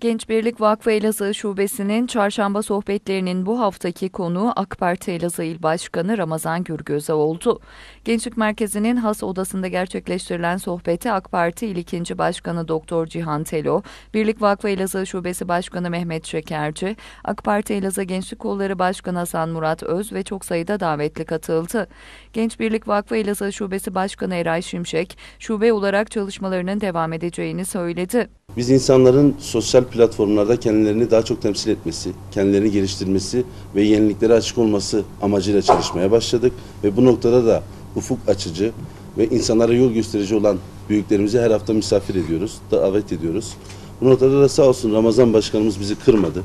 Genç Birlik Vakfı Elazığ Şubesi'nin çarşamba sohbetlerinin bu haftaki konuğu AK Parti Elazığ İl Başkanı Ramazan Gürgöze oldu. Gençlik Merkezi'nin has odasında gerçekleştirilen sohbeti AK Parti İl 2. Başkanı Doktor Cihan Telo, Birlik Vakfı Elazığ Şubesi Başkanı Mehmet Şekerci, AK Parti Elazığ Gençlik Kolları Başkanı Hasan Murat Öz ve çok sayıda davetli katıldı. Genç Birlik Vakfı Elazığ Şubesi Başkanı Eray Şimşek, şube olarak çalışmalarının devam edeceğini söyledi. Biz insanların sosyal platformlarda kendilerini daha çok temsil etmesi, kendilerini geliştirmesi ve yeniliklere açık olması amacıyla çalışmaya başladık. Ve bu noktada da ufuk açıcı ve insanlara yol gösterici olan büyüklerimizi her hafta misafir ediyoruz, davet ediyoruz. Bu noktada da sağ olsun Ramazan Başkanımız bizi kırmadı.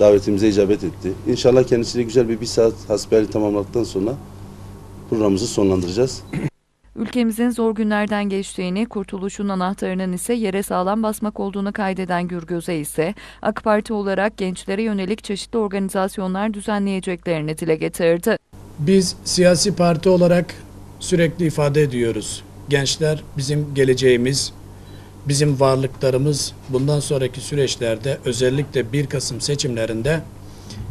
Davetimize icabet etti. İnşallah kendisiyle güzel bir bir saat hasbihali tamamladıktan sonra programımızı sonlandıracağız. Ülkemizin zor günlerden geçtiğini, kurtuluşun anahtarının ise yere sağlam basmak olduğunu kaydeden Gürgöze ise AK Parti olarak gençlere yönelik çeşitli organizasyonlar düzenleyeceklerini dile getirdi. Biz siyasi parti olarak sürekli ifade ediyoruz. Gençler bizim geleceğimiz, bizim varlıklarımız. Bundan sonraki süreçlerde özellikle 1 Kasım seçimlerinde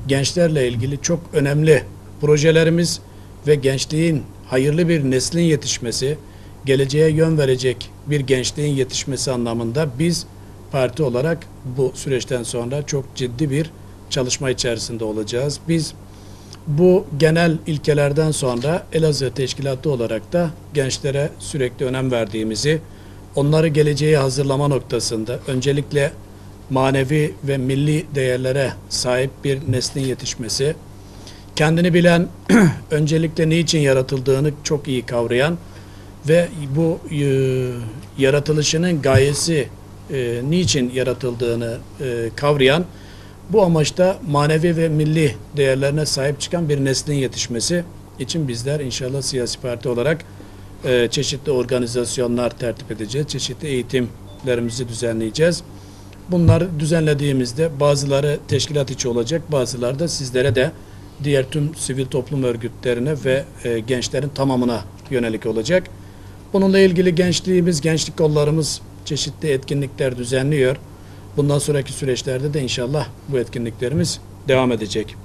gençlerle ilgili çok önemli projelerimiz ve gençliğin hayırlı bir neslin yetişmesi, geleceğe yön verecek bir gençliğin yetişmesi anlamında biz parti olarak bu süreçten sonra çok ciddi bir çalışma içerisinde olacağız. Biz bu genel ilkelerden sonra Elazığ Teşkilatı olarak da gençlere sürekli önem verdiğimizi, onları geleceğe hazırlama noktasında öncelikle manevi ve milli değerlere sahip bir neslin yetişmesi, kendini bilen, öncelikle niçin yaratıldığını çok iyi kavrayan ve bu e, yaratılışının gayesi e, niçin yaratıldığını e, kavrayan, bu amaçta manevi ve milli değerlerine sahip çıkan bir neslin yetişmesi için bizler inşallah siyasi parti olarak e, çeşitli organizasyonlar tertip edeceğiz, çeşitli eğitimlerimizi düzenleyeceğiz. Bunları düzenlediğimizde bazıları teşkilat içi olacak, bazıları da sizlere de diğer tüm sivil toplum örgütlerine ve e, gençlerin tamamına yönelik olacak. Bununla ilgili gençliğimiz, gençlik kollarımız çeşitli etkinlikler düzenliyor. Bundan sonraki süreçlerde de inşallah bu etkinliklerimiz devam edecek.